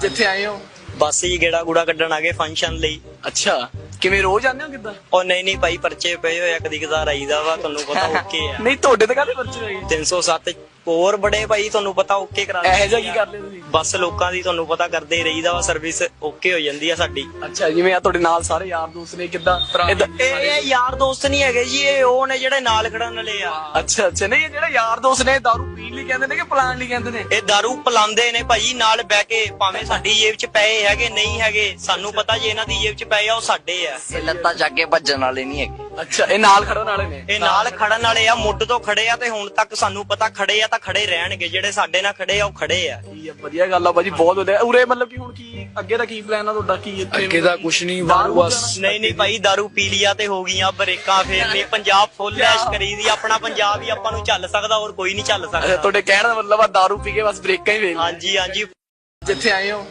ਜਿੱਥੇ ਆਏ ਹੋ? ਬਸ ਹੀ ਗੇੜਾ ਗੂੜਾ ਕੱਢਣ ਆ ਗਏ ਫੰਕਸ਼ਨ ਲਈ। ਅੱਛਾ। ਕਿਵੇਂ ਰੋਜ਼ ਆਉਂਦੇ ਹੋ ਕਿੱਦਾਂ? ਉਹ ਨਹੀਂ ਨਹੀਂ ਭਾਈ ਪਰਚੇ ਪਏ ਹੋਏ ਆ ਕਦੀ ਕਦਾਰ ਆਈਦਾ ਵਾ ਤੁਹਾਨੂੰ ਪਤਾ ਓਕੇ ਆ। ਨਹੀਂ ਤੁਹਾਡੇ ਤੇ ਕਾਹਦੇ ਬੱਚੇ ਹੈਗੇ 307 ਹੋਰ ਬੜੇ ਭਾਈ ਤੁਹਾਨੂੰ ਪਤਾ ਓਕੇ ਕਰਾ ਇਹੋ ਜਿਹਾ ਕੀ ਕਰ ਲਿਆ ਤੁਸੀਂ? ਬਸ ਲੋਕਾਂ ਦੀ ਤੁਹਾਨੂੰ ਪਤਾ ਕਰਦੇ ਰਹੀਦਾ ਵਾ ਸਰਵਿਸ ਓਕੇ ਹੋ ਜਾਂਦੀ ਆ ਸਾਡੀ। ਅੱਛਾ ਜਿਵੇਂ ਆ ਤੁਹਾਡੇ ਨਾਲ ਸਾਰੇ ਯਾਰ ਦੋਸਤ ਨੇ ਕਿੱਦਾਂ? ਏਦਾਂ- ਇਹ ਇਹ ਯਾਰ ਦੋਸਤ ਨਹੀਂ ਹੈਗੇ ਜੀ ਇਹ ਉਹ ਨੇ ਜਿਹੜੇ ਨਾਲ ਖੜਨ ਵਾਲੇ ਆ। ਅੱਛਾ ਅੱਛਾ ਨਹੀਂ ਇਹ ਜਿਹੜੇ ਯਾਰ ਦੋਸਤ ਨੇ ਦਾਰੂ ਪੀਣ ਲਈ ਕਹਿੰਦੇ ਨੇ ਕਿ ਪਲਾਨ ਲਈ ਕਹਿੰਦੇ ਨੇ? ਇਹ दारू ਪਲਾਉਂਦੇ ਨੇ ਭਾਈ ਨਾਲ ਬਹਿ ਕੇ ਭਾਵੇਂ ਸਾਡੀ ਜੇਬ 'ਚ ਪਏ ਹੈਗੇ ਨਹੀਂ ਹੈਗੇ ਸਾਨੂੰ ਪਤਾ ਜੇ ਇਹਨਾਂ ਦੀ ਜੇਬ 'ਚ ਪਏ ਆ ਉਹ ਸਾਡੇ ਆ। ਇਹ ਲੱਤਾਂ ਚੱਕ ਕੇ ਭੱਜਣ ਵਾਲੇ ਨਹੀਂ ਹੈਗੇ। ਅੱਛਾ ਇਹ ਨਾਲ ਖੜਨ ਵਾਲੇ ਨੇ? ਇਹ ਨਾਲ ਖੜਨ ਵਾਲੇ ਆ ਮੁੱਢ ਤੋਂ ਖੜੇ ਆ ਤੇ ਹੁਣ ਤੱਕ ਸਾਨੂੰ ਪਤਾ ਖੜੇ ਆ ਤਾਂ ਖੜੇ ਰਹਿਣਗੇ ਜਿਹੜੇ ਸਾਡੇ ਨਾਲ ਖੜੇ ਆ ਉਹ ਖੜੇ ਆ। ਵਧੀਆ ਗੱਲ ਆ ਭਾਜੀ ਬਹੁਤ ਵਧੀਆ। ਉਰੇ ਮਤਲਬ ਕਿ ਹੁਣ ਕੀ ਅੱਗੇ ਦਾ ਕੀ ਪਲਾਨ ਆ ਤੁਹਾਡਾ? ਕੀ ਇੱਥੇ ਅੱਗੇ ਦਾ ਕੁਛ ਨਹੀਂ ਬਾਹਰ ਬਸ। ਨਹੀਂ ਨਹੀਂ ਭਾਈ दारू ਪੀ ਲਿਆ ਤੇ ਹੋ ਗਈਆਂ ਬਰੇਕਾਂ ਫੇਰ ਨਹੀਂ ਪੰਜਾਬ ਫੁੱਲ ਐਸ਼ ਕਰੀਦੀ ਆਪਣਾ ਪੰਜਾਬ ਹੀ ਆਪਾਂ ਨੂੰ ਚੱਲ ਸਕਦਾ ਹੋਰ ਕੋਈ ਨਹੀਂ ਚੱਲ ਸਕਦਾ। ਤੁਹਾਡੇ ਕਹਿਣ ਦਾ ਮਤਲਬ ਆ ਦਾਰੂ ਪੀ ਕੇ ਬਸ ਬ੍ਰੇਕਾਂ ਹੀ ਵੇਖ ਹਾਂਜੀ ਹਾਂਜੀ। ਜਿੱਥੇ ਆਏ ਹੋ?